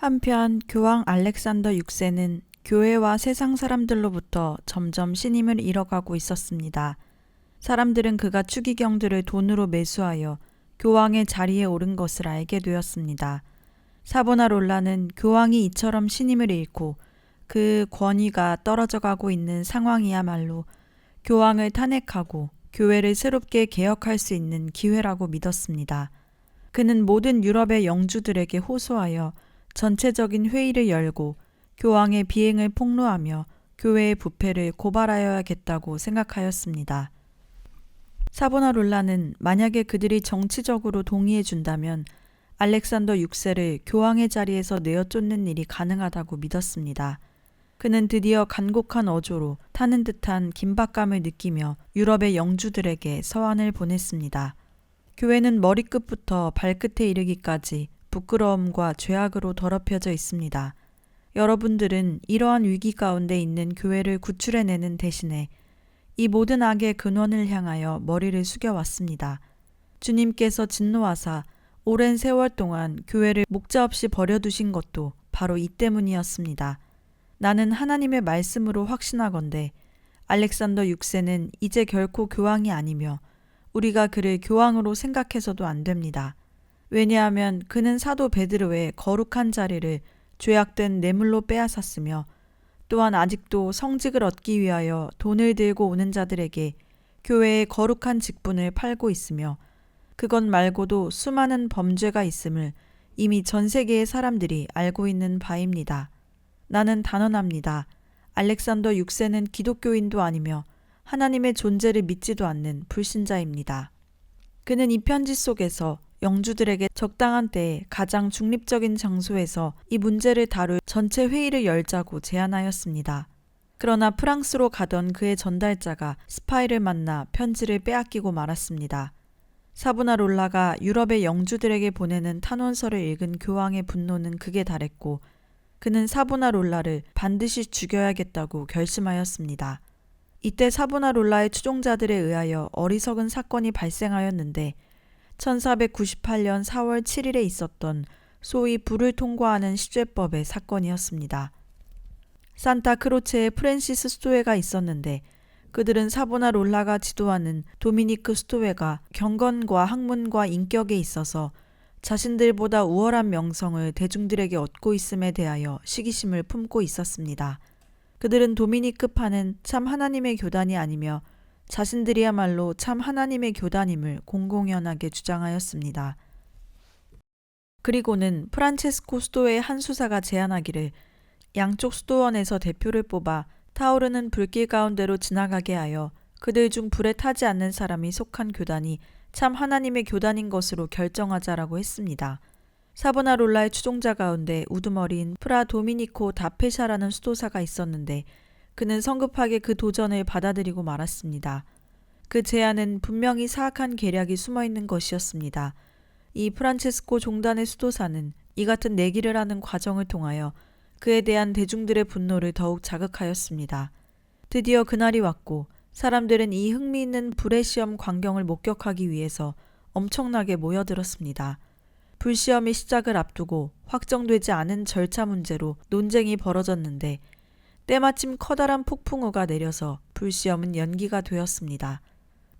한편 교황 알렉산더 6세는 교회와 세상 사람들로부터 점점 신임을 잃어가고 있었습니다. 사람들은 그가 추기경들을 돈으로 매수하여 교황의 자리에 오른 것을 알게 되었습니다. 사보나롤라는 교황이 이처럼 신임을 잃고 그 권위가 떨어져 가고 있는 상황이야말로 교황을 탄핵하고 교회를 새롭게 개혁할 수 있는 기회라고 믿었습니다. 그는 모든 유럽의 영주들에게 호소하여 전체적인 회의를 열고 교황의 비행을 폭로하며 교회의 부패를 고발하여야겠다고 생각하였습니다. 사보나롤라는 만약에 그들이 정치적으로 동의해 준다면 알렉산더 6세를 교황의 자리에서 내어 쫓는 일이 가능하다고 믿었습니다. 그는 드디어 간곡한 어조로 타는 듯한 긴박감을 느끼며 유럽의 영주들에게 서한을 보냈습니다. 교회는 머리끝부터 발끝에 이르기까지 부끄러움과 죄악으로 더럽혀져 있습니다. 여러분들은 이러한 위기 가운데 있는 교회를 구출해내는 대신에 이 모든 악의 근원을 향하여 머리를 숙여왔습니다. 주님께서 진노하사 오랜 세월 동안 교회를 목자 없이 버려두신 것도 바로 이 때문이었습니다. 나는 하나님의 말씀으로 확신하건대 알렉산더 6세는 이제 결코 교황이 아니며 우리가 그를 교황으로 생각해서도 안 됩니다. 왜냐하면 그는 사도 베드로의 거룩한 자리를 죄악된 뇌물로 빼앗았으며 또한 아직도 성직을 얻기 위하여 돈을 들고 오는 자들에게 교회의 거룩한 직분을 팔고 있으며 그것 말고도 수많은 범죄가 있음을 이미 전 세계의 사람들이 알고 있는 바입니다. 나는 단언합니다. 알렉산더 6세는 기독교인도 아니며 하나님의 존재를 믿지도 않는 불신자입니다. 그는 이 편지 속에서 영주들에게 적당한 때에 가장 중립적인 장소에서 이 문제를 다룰 전체 회의를 열자고 제안하였습니다. 그러나 프랑스로 가던 그의 전달자가 스파이를 만나 편지를 빼앗기고 말았습니다. 사브나롤라가 유럽의 영주들에게 보내는 탄원서를 읽은 교황의 분노는 극에 달했고 그는 사보나롤라를 반드시 죽여야겠다고 결심하였습니다. 이때 사보나롤라의 추종자들에 의하여 어리석은 사건이 발생하였는데 1498년 4월 7일에 있었던 소위 불을 통과하는 시죄법의 사건이었습니다. 산타 크로체에 프랜시스 스토웨가 있었는데 그들은 사보나 롤라가 지도하는 도미니크 스토웨가 경건과 학문과 인격에 있어서 자신들보다 우월한 명성을 대중들에게 얻고 있음에 대하여 시기심을 품고 있었습니다. 그들은 도미니크파는 참 하나님의 교단이 아니며 자신들이야말로 참 하나님의 교단임을 공공연하게 주장하였습니다. 그리고는 프란체스코 수도의 한 수사가 제안하기를 양쪽 수도원에서 대표를 뽑아 타오르는 불길 가운데로 지나가게 하여 그들 중 불에 타지 않는 사람이 속한 교단이 참 하나님의 교단인 것으로 결정하자라고 했습니다. 사보나롤라의 추종자 가운데 우두머리인 프라 도미니코 다페샤라는 수도사가 있었는데 그는 성급하게 그 도전을 받아들이고 말았습니다. 그 제안은 분명히 사악한 계략이 숨어 있는 것이었습니다. 이 프란체스코 종단의 수도사는 이 같은 내기를 하는 과정을 통하여 그에 대한 대중들의 분노를 더욱 자극하였습니다. 드디어 그날이 왔고 사람들은 이 흥미있는 불의 시험 광경을 목격하기 위해서 엄청나게 모여들었습니다. 불시험의 시작을 앞두고 확정되지 않은 절차 문제로 논쟁이 벌어졌는데 때마침 커다란 폭풍우가 내려서 불시험은 연기가 되었습니다.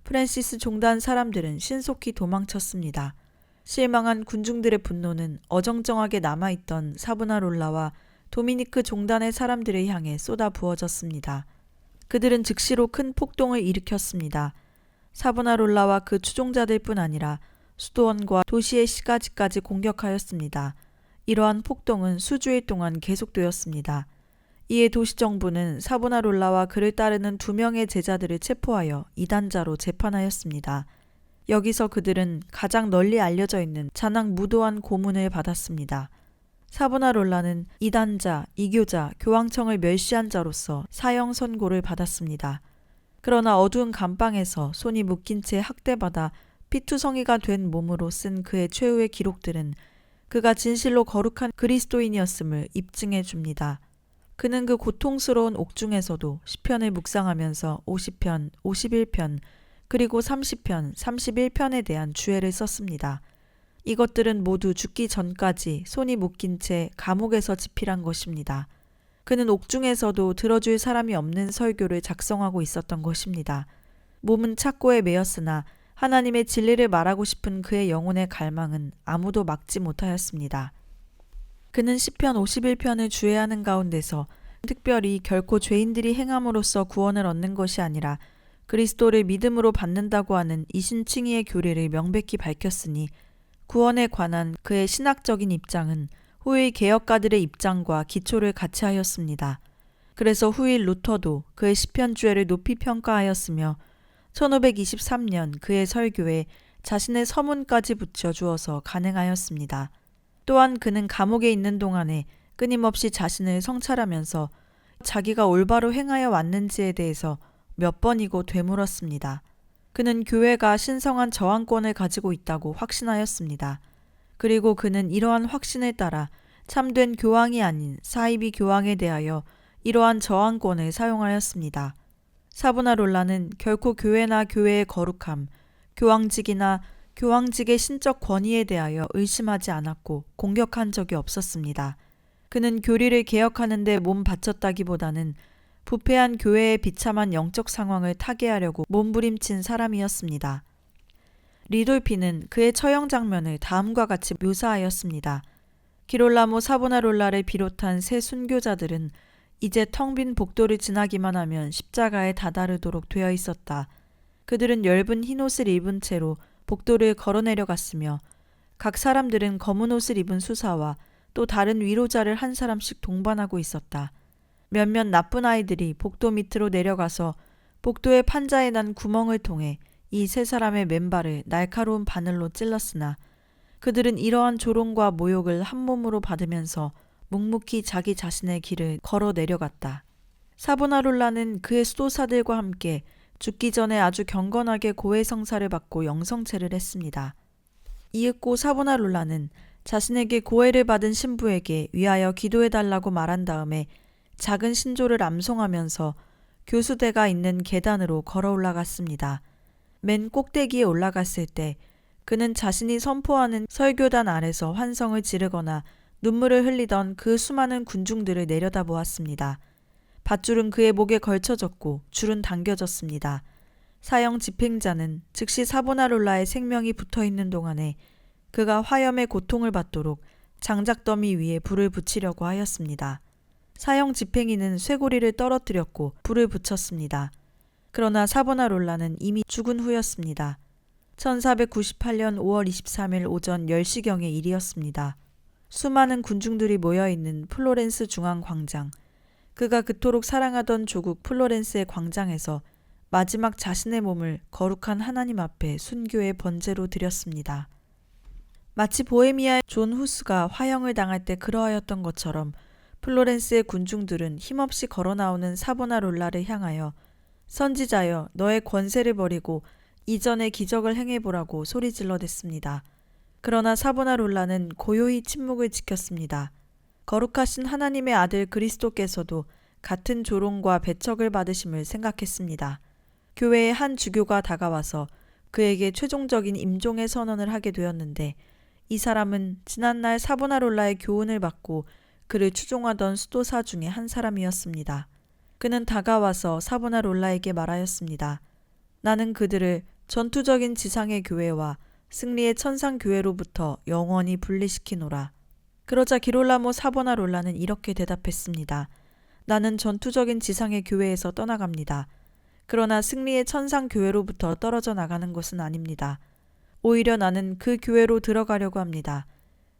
프랜시스 종단 사람들은 신속히 도망쳤습니다. 실망한 군중들의 분노는 어정쩡하게 남아있던 사브나롤라와 도미니크 종단의 사람들을 향해 쏟아 부어졌습니다. 그들은 즉시로 큰 폭동을 일으켰습니다. 사브나롤라와 그 추종자들 뿐 아니라 수도원과 도시의 시가지까지 공격하였습니다. 이러한 폭동은 수주일 동안 계속되었습니다. 이에 도시정부는 사보나롤라와 그를 따르는 두 명의 제자들을 체포하여 이단자로 재판하였습니다. 여기서 그들은 가장 널리 알려져 있는 잔악 무도한 고문을 받았습니다. 사보나롤라는 이단자, 이교자, 교황청을 멸시한 자로서 사형 선고를 받았습니다. 그러나 어두운 감방에서 손이 묶인 채 학대받아 피투성이가 된 몸으로 쓴 그의 최후의 기록들은 그가 진실로 거룩한 그리스도인이었음을 입증해 줍니다. 그는 그 고통스러운 옥중에서도 시편을 묵상하면서 50편, 51편, 그리고 30편, 31편에 대한 주애를 썼습니다. 이것들은 모두 죽기 전까지 손이 묶인 채 감옥에서 집필한 것입니다. 그는 옥중에서도 들어줄 사람이 없는 설교를 작성하고 있었던 것입니다. 몸은 착고에 매였으나 하나님의 진리를 말하고 싶은 그의 영혼의 갈망은 아무도 막지 못하였습니다. 그는 시편 51편을 주애하는 가운데서 특별히 결코 죄인들이 행함으로써 구원을 얻는 것이 아니라 그리스도를 믿음으로 받는다고 하는 이신칭의의 교리를 명백히 밝혔으니 구원에 관한 그의 신학적인 입장은 후의 개혁가들의 입장과 기초를 같이 하였습니다. 그래서 후일 루터도 그의 시편주애를 높이 평가하였으며 1523년 그의 설교에 자신의 서문까지 붙여 주어서 가능하였습니다. 또한 그는 감옥에 있는 동안에 끊임없이 자신을 성찰하면서 자기가 올바로 행하여 왔는지에 대해서 몇 번이고 되물었습니다. 그는 교회가 신성한 저항권을 가지고 있다고 확신하였습니다. 그리고 그는 이러한 확신에 따라 참된 교황이 아닌 사이비 교황에 대하여 이러한 저항권을 사용하였습니다. 사브나롤라는 결코 교회나 교회의 거룩함, 교황직이나 교황직의 신적 권위에 대하여 의심하지 않았고 공격한 적이 없었습니다. 그는 교리를 개혁하는데 몸 바쳤다기보다는 부패한 교회의 비참한 영적 상황을 타개하려고 몸부림친 사람이었습니다. 리돌피는 그의 처형 장면을 다음과 같이 묘사하였습니다. 기롤라모 사보나롤라를 비롯한 세 순교자들은 이제 텅 빈 복도를 지나기만 하면 십자가에 다다르도록 되어 있었다. 그들은 엷은 흰 옷을 입은 채로 복도를 걸어 내려갔으며 각 사람들은 검은 옷을 입은 수사와 또 다른 위로자를 한 사람씩 동반하고 있었다. 몇몇 나쁜 아이들이 복도 밑으로 내려가서 복도의 판자에 난 구멍을 통해 이 세 사람의 맨발을 날카로운 바늘로 찔렀으나 그들은 이러한 조롱과 모욕을 한 몸으로 받으면서 묵묵히 자기 자신의 길을 걸어 내려갔다. 사보나롤라는 그의 수도사들과 함께 죽기 전에 아주 경건하게 고해성사를 받고 영성체를 했습니다. 이윽고 사보나롤라는 자신에게 고해를 받은 신부에게 위하여 기도해달라고 말한 다음에 작은 신조를 암송하면서 교수대가 있는 계단으로 걸어 올라갔습니다. 맨 꼭대기에 올라갔을 때 그는 자신이 선포하는 설교단 아래서 환성을 지르거나 눈물을 흘리던 그 수많은 군중들을 내려다 보았습니다. 밧줄은 그의 목에 걸쳐졌고 줄은 당겨졌습니다. 사형 집행자는 즉시 사보나롤라의 생명이 붙어 있는 동안에 그가 화염의 고통을 받도록 장작 더미 위에 불을 붙이려고 하였습니다. 사형 집행인은 쇠고리를 떨어뜨렸고 불을 붙였습니다. 그러나 사보나롤라는 이미 죽은 후였습니다. 1498년 5월 23일 오전 10시경의 일이었습니다. 수많은 군중들이 모여 있는 플로렌스 중앙 광장. 그가 그토록 사랑하던 조국 플로렌스의 광장에서 마지막 자신의 몸을 거룩한 하나님 앞에 순교의 번제로 드렸습니다. 마치 보헤미아의 존 후스가 화형을 당할 때 그러하였던 것처럼 플로렌스의 군중들은 힘없이 걸어 나오는 사보나롤라를 향하여 선지자여 너의 권세를 버리고 이전의 기적을 행해보라고 소리질러 댔습니다. 그러나 사보나롤라는 고요히 침묵을 지켰습니다. 거룩하신 하나님의 아들 그리스도께서도 같은 조롱과 배척을 받으심을 생각했습니다. 교회의 한 주교가 다가와서 그에게 최종적인 임종의 선언을 하게 되었는데 이 사람은 지난날 사보나롤라의 교훈을 받고 그를 추종하던 수도사 중에 한 사람이었습니다. 그는 다가와서 사보나롤라에게 말하였습니다. 나는 그들을 전투적인 지상의 교회와 승리의 천상 교회로부터 영원히 분리시키노라. 그러자 기롤라모 사보나 롤라는 이렇게 대답했습니다. 나는 전투적인 지상의 교회에서 떠나갑니다. 그러나 승리의 천상 교회로부터 떨어져 나가는 것은 아닙니다. 오히려 나는 그 교회로 들어가려고 합니다.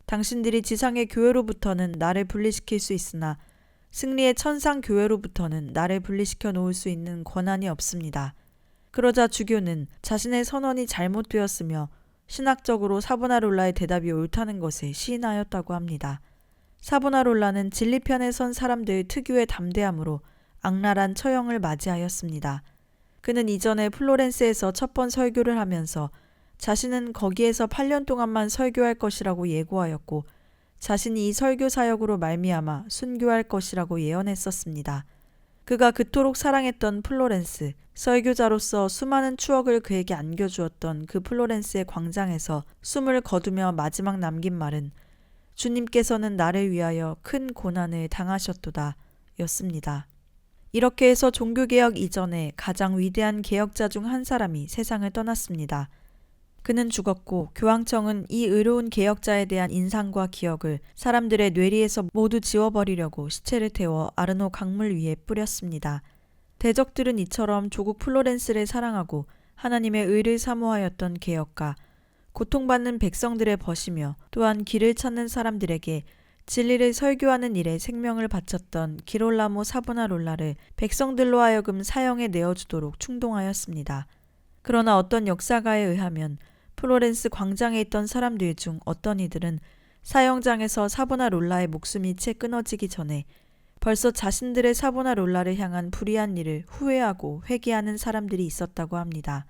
당신들이 지상의 교회로부터는 나를 분리시킬 수 있으나 승리의 천상 교회로부터는 나를 분리시켜 놓을 수 있는 권한이 없습니다. 그러자 주교는 자신의 선언이 잘못되었으며 신학적으로 사보나롤라의 대답이 옳다는 것에 시인하였다고 합니다. 사보나롤라는 진리편에 선 사람들 특유의 담대함으로 악랄한 처형을 맞이하였습니다. 그는 이전에 플로렌스에서 첫 번 설교를 하면서 자신은 거기에서 8년 동안만 설교할 것이라고 예고하였고 자신이 이 설교 사역으로 말미암아 순교할 것이라고 예언했었습니다. 그가 그토록 사랑했던 플로렌스, 설교자로서 수많은 추억을 그에게 안겨주었던 그 플로렌스의 광장에서 숨을 거두며 마지막 남긴 말은 주님께서는 나를 위하여 큰 고난을 당하셨도다 였습니다. 이렇게 해서 종교개혁 이전에 가장 위대한 개혁자 중 한 사람이 세상을 떠났습니다. 그는 죽었고 교황청은 이 의로운 개혁자에 대한 인상과 기억을 사람들의 뇌리에서 모두 지워버리려고 시체를 태워 아르노 강물 위에 뿌렸습니다. 대적들은 이처럼 조국 플로렌스를 사랑하고 하나님의 의를 사모하였던 개혁가, 고통받는 백성들의 벗이며 또한 길을 찾는 사람들에게 진리를 설교하는 일에 생명을 바쳤던 기롤라모 사보나롤라를 백성들로 하여금 사형에 내어주도록 충동하였습니다. 그러나 어떤 역사가에 의하면 플로렌스 광장에 있던 사람들 중 어떤 이들은 사형장에서 사보나 롤라의 목숨이 채 끊어지기 전에 벌써 자신들의 사보나 롤라를 향한 불의한 일을 후회하고 회개하는 사람들이 있었다고 합니다.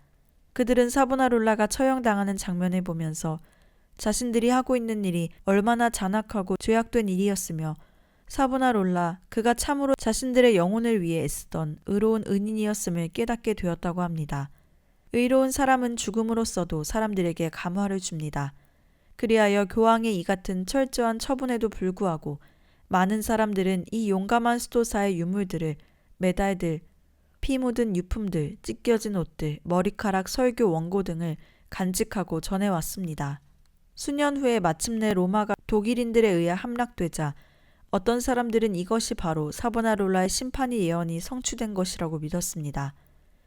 그들은 사보나 롤라가 처형당하는 장면을 보면서 자신들이 하고 있는 일이 얼마나 잔악하고 죄악된 일이었으며 사보나 롤라 그가 참으로 자신들의 영혼을 위해 애쓰던 의로운 은인이었음을 깨닫게 되었다고 합니다. 의로운 사람은 죽음으로써도 사람들에게 감화를 줍니다. 그리하여 교황의 이 같은 철저한 처분에도 불구하고 많은 사람들은 이 용감한 수도사의 유물들을 메달들, 피 묻은 유품들, 찢겨진 옷들, 머리카락, 설교 원고 등을 간직하고 전해왔습니다. 수년 후에 마침내 로마가 독일인들에 의해 함락되자 어떤 사람들은 이것이 바로 사보나롤라의 심판이 예언이 성취된 것이라고 믿었습니다.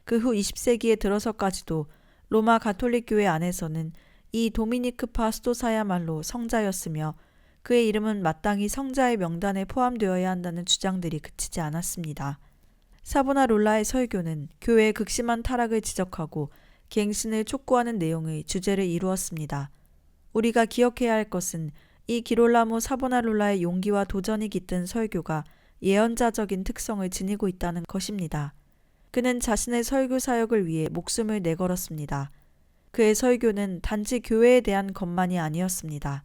그 후 20세기에 들어서까지도 로마 가톨릭 교회 안에서는 이 도미니크파 수도사야말로 성자였으며 그의 이름은 마땅히 성자의 명단에 포함되어야 한다는 주장들이 그치지 않았습니다. 사보나롤라의 설교는 교회의 극심한 타락을 지적하고 갱신을 촉구하는 내용의 주제를 이루었습니다. 우리가 기억해야 할 것은 이 기롤라모 사보나롤라의 용기와 도전이 깃든 설교가 예언자적인 특성을 지니고 있다는 것입니다. 그는 자신의 설교 사역을 위해 목숨을 내걸었습니다. 그의 설교는 단지 교회에 대한 것만이 아니었습니다.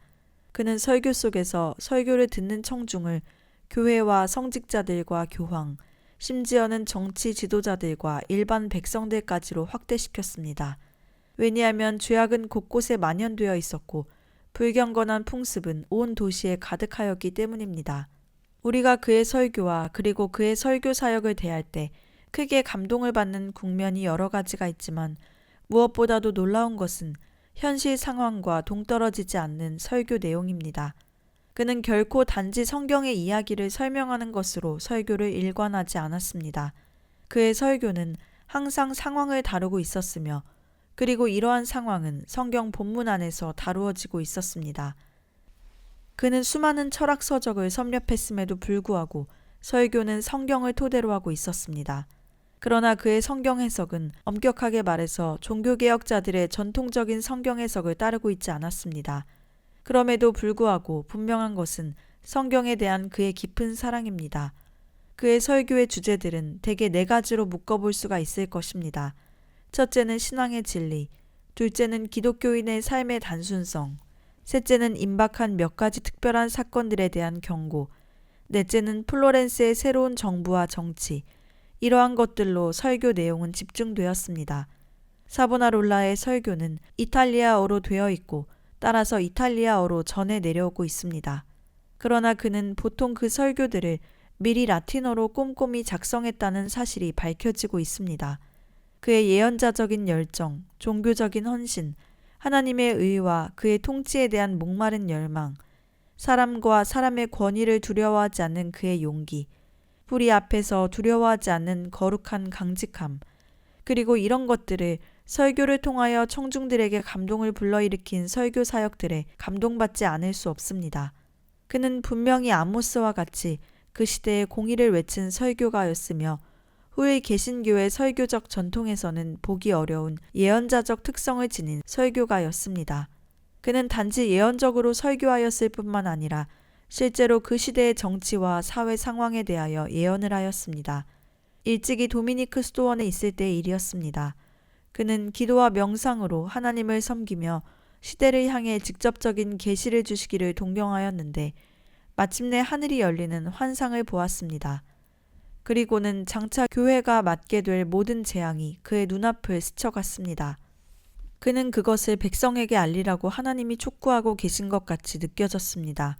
그는 설교 속에서 설교를 듣는 청중을 교회와 성직자들과 교황, 심지어는 정치 지도자들과 일반 백성들까지로 확대시켰습니다. 왜냐하면 죄악은 곳곳에 만연되어 있었고 불경건한 풍습은 온 도시에 가득하였기 때문입니다. 우리가 그의 설교와 그리고 그의 설교 사역을 대할 때 크게 감동을 받는 국면이 여러 가지가 있지만 무엇보다도 놀라운 것은 현실 상황과 동떨어지지 않는 설교 내용입니다. 그는 결코 단지 성경의 이야기를 설명하는 것으로 설교를 일관하지 않았습니다. 그의 설교는 항상 상황을 다루고 있었으며 그리고 이러한 상황은 성경 본문 안에서 다루어지고 있었습니다. 그는 수많은 철학 서적을 섭렵했음에도 불구하고 설교는 성경을 토대로 하고 있었습니다. 그러나 그의 성경 해석은 엄격하게 말해서 종교개혁자들의 전통적인 성경 해석을 따르고 있지 않았습니다. 그럼에도 불구하고 분명한 것은 성경에 대한 그의 깊은 사랑입니다. 그의 설교의 주제들은 대개 네 가지로 묶어볼 수가 있을 것입니다. 첫째는 신앙의 진리, 둘째는 기독교인의 삶의 단순성, 셋째는 임박한 몇 가지 특별한 사건들에 대한 경고, 넷째는 플로렌스의 새로운 정부와 정치, 이러한 것들로 설교 내용은 집중되었습니다. 사보나롤라의 설교는 이탈리아어로 되어 있고 따라서 이탈리아어로 전해 내려오고 있습니다. 그러나 그는 보통 그 설교들을 미리 라틴어로 꼼꼼히 작성했다는 사실이 밝혀지고 있습니다. 그의 예언자적인 열정, 종교적인 헌신, 하나님의 의와 그의 통치에 대한 목마른 열망, 사람과 사람의 권위를 두려워하지 않는 그의 용기, 뿌리 앞에서 두려워하지 않는 거룩한 강직함, 그리고 이런 것들을 설교를 통하여 청중들에게 감동을 불러일으킨 설교 사역들에 감동받지 않을 수 없습니다. 그는 분명히 아모스와 같이 그 시대의 공의를 외친 설교가였으며 후의 개신교의 설교적 전통에서는 보기 어려운 예언자적 특성을 지닌 설교가였습니다. 그는 단지 예언적으로 설교하였을 뿐만 아니라 실제로 그 시대의 정치와 사회 상황에 대하여 예언을 하였습니다. 일찍이 도미니크 수도원에 있을 때의 일이었습니다. 그는 기도와 명상으로 하나님을 섬기며 시대를 향해 직접적인 계시를 주시기를 동경하였는데 마침내 하늘이 열리는 환상을 보았습니다. 그리고는 장차 교회가 맞게 될 모든 재앙이 그의 눈앞을 스쳐갔습니다. 그는 그것을 백성에게 알리라고 하나님이 촉구하고 계신 것 같이 느껴졌습니다.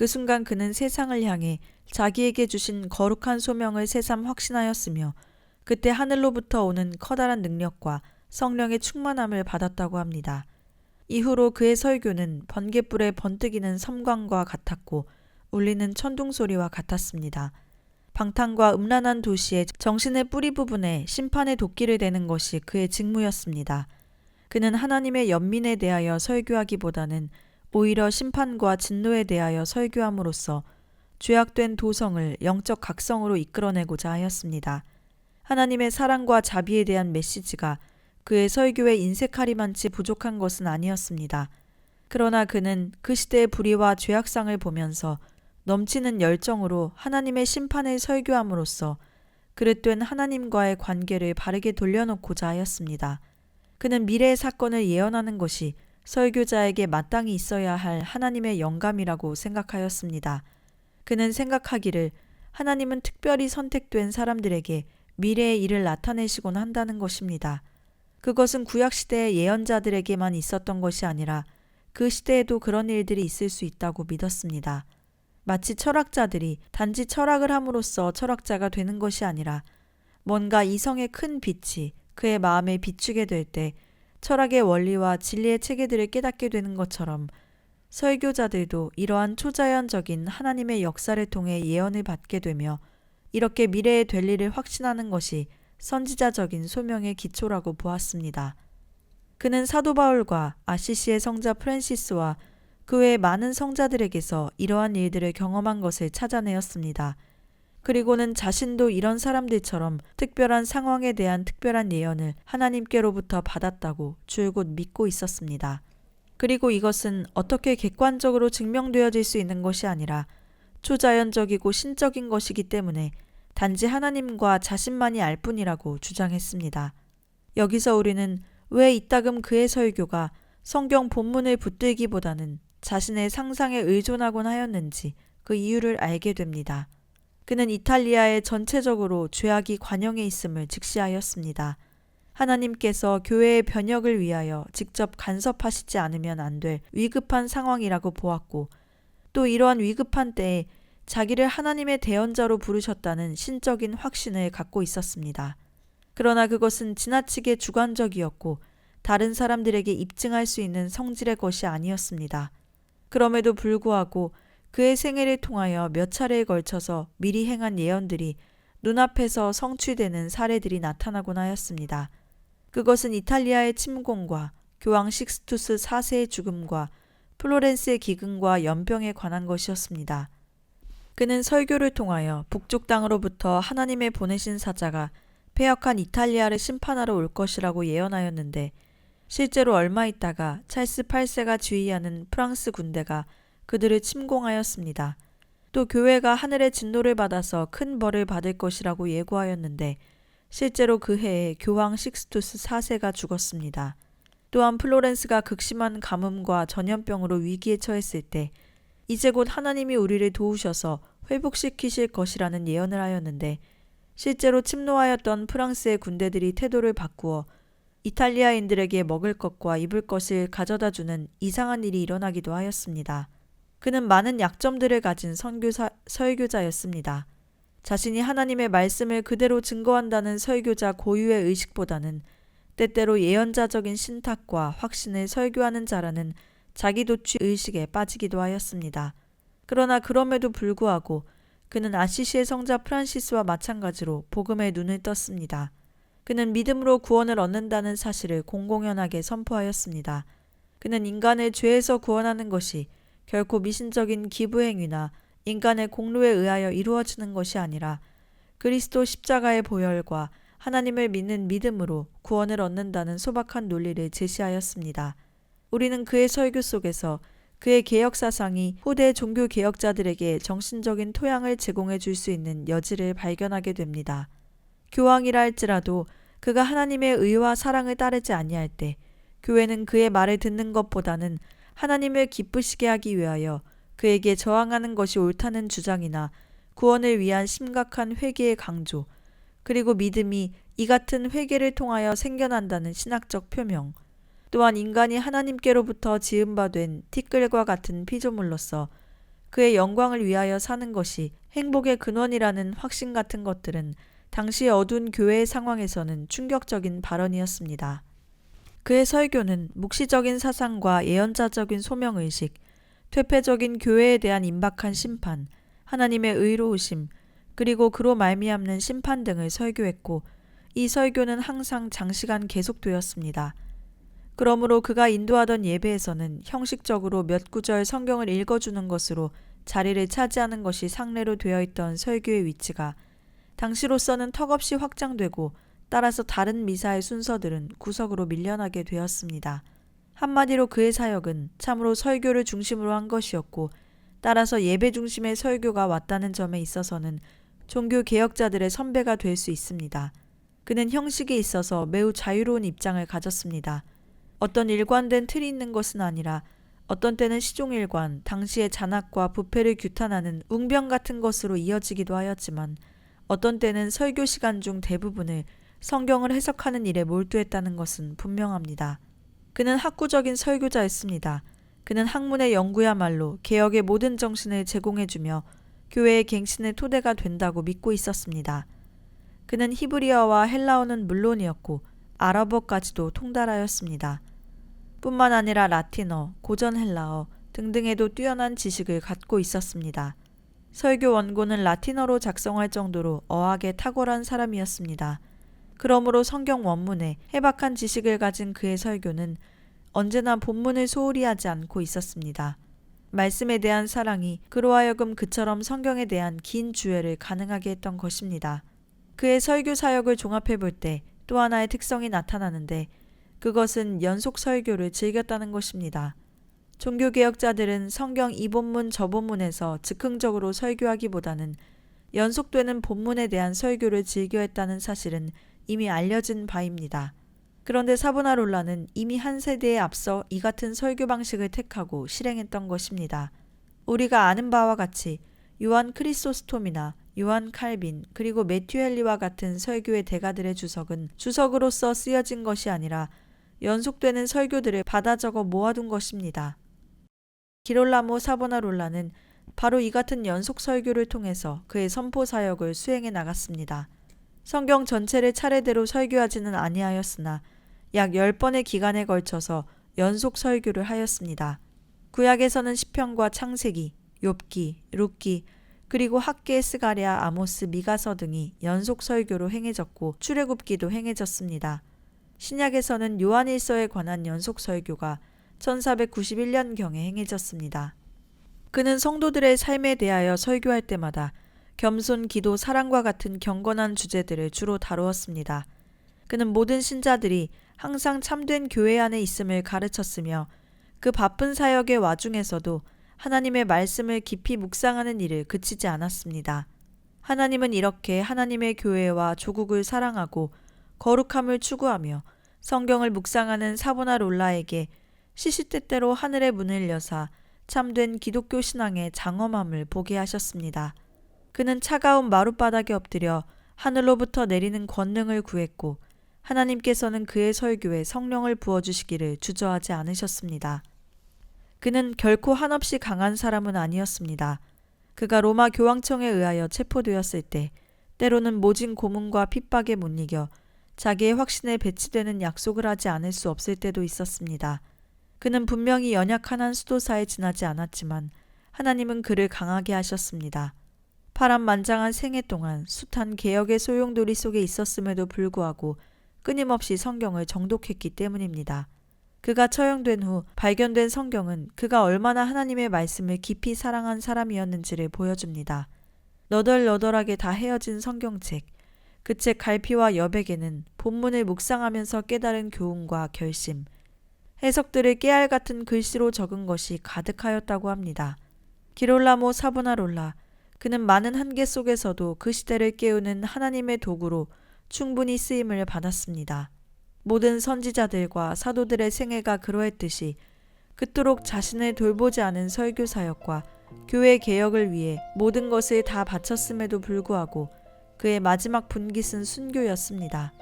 그 순간 그는 세상을 향해 자기에게 주신 거룩한 소명을 새삼 확신하였으며 그때 하늘로부터 오는 커다란 능력과 성령의 충만함을 받았다고 합니다. 이후로 그의 설교는 번개불에 번뜩이는 섬광과 같았고 울리는 천둥 소리와 같았습니다. 방탕과 음란한 도시의 정신의 뿌리 부분에 심판의 도끼를 대는 것이 그의 직무였습니다. 그는 하나님의 연민에 대하여 설교하기보다는 오히려 심판과 진노에 대하여 설교함으로써 죄악된 도성을 영적 각성으로 이끌어내고자 하였습니다. 하나님의 사랑과 자비에 대한 메시지가 그의 설교에 인색하리만치 부족한 것은 아니었습니다. 그러나 그는 그 시대의 불의와 죄악상을 보면서 넘치는 열정으로 하나님의 심판을 설교함으로써 그릇된 하나님과의 관계를 바르게 돌려놓고자 하였습니다. 그는 미래의 사건을 예언하는 것이 설교자에게 마땅히 있어야 할 하나님의 영감이라고 생각하였습니다. 그는 생각하기를 하나님은 특별히 선택된 사람들에게 미래의 일을 나타내시곤 한다는 것입니다. 그것은 구약시대의 예언자들에게만 있었던 것이 아니라 그 시대에도 그런 일들이 있을 수 있다고 믿었습니다. 마치 철학자들이 단지 철학을 함으로써 철학자가 되는 것이 아니라 뭔가 이성의 큰 빛이 그의 마음에 비추게 될 때 철학의 원리와 진리의 체계들을 깨닫게 되는 것처럼 설교자들도 이러한 초자연적인 하나님의 역사를 통해 예언을 받게 되며 이렇게 미래에 될 일을 확신하는 것이 선지자적인 소명의 기초라고 보았습니다. 그는 사도 바울과 아시시의 성자 프랜시스와 그 외 많은 성자들에게서 이러한 일들을 경험한 것을 찾아내었습니다. 그리고는 자신도 이런 사람들처럼 특별한 상황에 대한 특별한 예언을 하나님께로부터 받았다고 줄곧 믿고 있었습니다. 그리고 이것은 어떻게 객관적으로 증명되어질 수 있는 것이 아니라 초자연적이고 신적인 것이기 때문에 단지 하나님과 자신만이 알 뿐이라고 주장했습니다. 여기서 우리는 왜 이따금 그의 설교가 성경 본문을 붙들기보다는 자신의 상상에 의존하곤 하였는지 그 이유를 알게 됩니다. 그는 이탈리아에 전체적으로 죄악이 관영해 있음을 직시하였습니다. 하나님께서 교회의 변혁을 위하여 직접 간섭하시지 않으면 안 될 위급한 상황이라고 보았고 또 이러한 위급한 때에 자기를 하나님의 대언자로 부르셨다는 신적인 확신을 갖고 있었습니다. 그러나 그것은 지나치게 주관적이었고 다른 사람들에게 입증할 수 있는 성질의 것이 아니었습니다. 그럼에도 불구하고 그의 생애를 통하여 몇 차례에 걸쳐서 미리 행한 예언들이 눈앞에서 성취되는 사례들이 나타나곤 하였습니다. 그것은 이탈리아의 침공과 교황 식스투스 4세의 죽음과 플로렌스의 기근과 연병에 관한 것이었습니다. 그는 설교를 통하여 북쪽 땅으로부터 하나님의 보내신 사자가 폐역한 이탈리아를 심판하러 올 것이라고 예언하였는데 실제로 얼마 있다가 찰스 8세가 지휘하는 프랑스 군대가 그들을 침공하였습니다. 또 교회가 하늘의 진노를 받아서 큰 벌을 받을 것이라고 예고하였는데 실제로 그 해에 교황 식스투스 4세가 죽었습니다. 또한 플로렌스가 극심한 가뭄과 전염병으로 위기에 처했을 때 이제 곧 하나님이 우리를 도우셔서 회복시키실 것이라는 예언을 하였는데 실제로 침노하였던 프랑스의 군대들이 태도를 바꾸어 이탈리아인들에게 먹을 것과 입을 것을 가져다 주는 이상한 일이 일어나기도 하였습니다. 그는 많은 약점들을 가진 선교사, 설교자였습니다. 자신이 하나님의 말씀을 그대로 증거한다는 설교자 고유의 의식보다는 때때로 예언자적인 신탁과 확신을 설교하는 자라는 자기도취 의식에 빠지기도 하였습니다. 그러나 그럼에도 불구하고 그는 아시시의 성자 프란시스와 마찬가지로 복음에 눈을 떴습니다. 그는 믿음으로 구원을 얻는다는 사실을 공공연하게 선포하였습니다. 그는 인간을 죄에서 구원하는 것이 결코 미신적인 기부 행위나 인간의 공로에 의하여 이루어지는 것이 아니라 그리스도 십자가의 보혈과 하나님을 믿는 믿음으로 구원을 얻는다는 소박한 논리를 제시하였습니다. 우리는 그의 설교 속에서 그의 개혁 사상이 후대 종교 개혁자들에게 정신적인 토양을 제공해 줄 수 있는 여지를 발견하게 됩니다. 교황이라 할지라도 그가 하나님의 의와 사랑을 따르지 아니할 때 교회는 그의 말을 듣는 것보다는 하나님을 기쁘시게 하기 위하여 그에게 저항하는 것이 옳다는 주장이나 구원을 위한 심각한 회개의 강조, 그리고 믿음이 이 같은 회개를 통하여 생겨난다는 신학적 표명, 또한 인간이 하나님께로부터 지음받은 티끌과 같은 피조물로서 그의 영광을 위하여 사는 것이 행복의 근원이라는 확신 같은 것들은 당시 어두운 교회의 상황에서는 충격적인 발언이었습니다. 그의 설교는 묵시적인 사상과 예언자적인 소명의식, 퇴폐적인 교회에 대한 임박한 심판, 하나님의 의로우심, 그리고 그로 말미암는 심판 등을 설교했고 이 설교는 항상 장시간 계속되었습니다. 그러므로 그가 인도하던 예배에서는 형식적으로 몇 구절 성경을 읽어주는 것으로 자리를 차지하는 것이 상례로 되어 있던 설교의 위치가 당시로서는 턱없이 확장되고 따라서 다른 미사의 순서들은 구석으로 밀려나게 되었습니다. 한마디로 그의 사역은 참으로 설교를 중심으로 한 것이었고 따라서 예배 중심의 설교가 왔다는 점에 있어서는 종교 개혁자들의 선배가 될 수 있습니다. 그는 형식에 있어서 매우 자유로운 입장을 가졌습니다. 어떤 일관된 틀이 있는 것은 아니라 어떤 때는 시종일관, 당시의 잔악과 부패를 규탄하는 웅변 같은 것으로 이어지기도 하였지만 어떤 때는 설교 시간 중 대부분을 성경을 해석하는 일에 몰두했다는 것은 분명합니다. 그는 학구적인 설교자였습니다. 그는 학문의 연구야말로 개혁의 모든 정신을 제공해주며 교회의 갱신의 토대가 된다고 믿고 있었습니다. 그는 히브리어와 헬라어는 물론이었고 아랍어까지도 통달하였습니다. 뿐만 아니라 라틴어, 고전 헬라어 등등에도 뛰어난 지식을 갖고 있었습니다. 설교 원고는 라틴어로 작성할 정도로 어학에 탁월한 사람이었습니다. 그러므로 성경 원문에 해박한 지식을 가진 그의 설교는 언제나 본문을 소홀히 하지 않고 있었습니다. 말씀에 대한 사랑이 그로 하여금 그처럼 성경에 대한 긴 주애를 가능하게 했던 것입니다. 그의 설교 사역을 종합해 볼 때 또 하나의 특성이 나타나는데 그것은 연속 설교를 즐겼다는 것입니다. 종교개혁자들은 성경 이 본문 저 본문에서 즉흥적으로 설교하기보다는 연속되는 본문에 대한 설교를 즐겨했다는 사실은 이미 알려진 바입니다. 그런데 사보나롤라는 이미 한 세대에 앞서 이 같은 설교 방식을 택하고 실행했던 것입니다. 우리가 아는 바와 같이 요한 크리소스톰이나 요한 칼빈 그리고 매튜 헬리와 같은 설교의 대가들의 주석은 주석으로서 쓰여진 것이 아니라 연속되는 설교들을 받아 적어 모아둔 것입니다. 기롤라모 사보나롤라는 바로 이 같은 연속 설교를 통해서 그의 선포 사역을 수행해 나갔습니다. 성경 전체를 차례대로 설교하지는 아니하였으나 약 10번의 기간에 걸쳐서 연속 설교를 하였습니다. 구약에서는 시편과 창세기, 욥기, 룻기, 그리고 학계 스가랴, 아모스, 미가서 등이 연속 설교로 행해졌고 출애굽기도 행해졌습니다. 신약에서는 요한일서에 관한 연속 설교가 1491년경에 행해졌습니다. 그는 성도들의 삶에 대하여 설교할 때마다 겸손, 기도, 사랑과 같은 경건한 주제들을 주로 다루었습니다. 그는 모든 신자들이 항상 참된 교회 안에 있음을 가르쳤으며 그 바쁜 사역의 와중에서도 하나님의 말씀을 깊이 묵상하는 일을 그치지 않았습니다. 하나님은 이렇게 하나님의 교회와 조국을 사랑하고 거룩함을 추구하며 성경을 묵상하는 사보나 롤라에게 시시때때로 하늘의 문을 여사 참된 기독교 신앙의 장엄함을 보게 하셨습니다. 그는 차가운 마룻바닥에 엎드려 하늘로부터 내리는 권능을 구했고 하나님께서는 그의 설교에 성령을 부어주시기를 주저하지 않으셨습니다. 그는 결코 한없이 강한 사람은 아니었습니다. 그가 로마 교황청에 의하여 체포되었을 때 때로는 모진 고문과 핍박에 못 이겨 자기의 확신에 배치되는 약속을 하지 않을 수 없을 때도 있었습니다. 그는 분명히 연약한 한 수도사에 지나지 않았지만 하나님은 그를 강하게 하셨습니다. 파란만장한 생애 동안 숱한 개혁의 소용돌이 속에 있었음에도 불구하고 끊임없이 성경을 정독했기 때문입니다. 그가 처형된 후 발견된 성경은 그가 얼마나 하나님의 말씀을 깊이 사랑한 사람이었는지를 보여줍니다. 너덜너덜하게 다 헤어진 성경책, 그 책 갈피와 여백에는 본문을 묵상하면서 깨달은 교훈과 결심, 해석들을 깨알 같은 글씨로 적은 것이 가득하였다고 합니다. 기롤라모 사보나롤라, 그는 많은 한계 속에서도 그 시대를 깨우는 하나님의 도구로 충분히 쓰임을 받았습니다. 모든 선지자들과 사도들의 생애가 그러했듯이 그토록 자신을 돌보지 않은 설교 사역과 교회 개혁을 위해 모든 것을 다 바쳤음에도 불구하고 그의 마지막 분깃은 순교였습니다.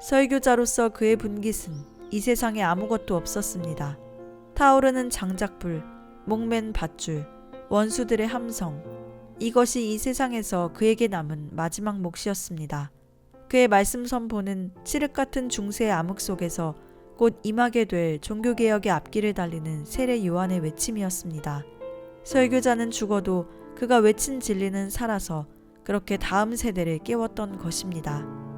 설교자로서 그의 분깃은 이 세상에 아무것도 없었습니다. 타오르는 장작불, 목맨 밧줄, 원수들의 함성. 이것이 이 세상에서 그에게 남은 마지막 몫이었습니다. 그의 말씀 선포는 칠흑 같은 중세의 암흑 속에서 곧 임하게 될 종교개혁의 앞길을 달리는 세례 요한의 외침이었습니다. 설교자는 죽어도 그가 외친 진리는 살아서 그렇게 다음 세대를 깨웠던 것입니다.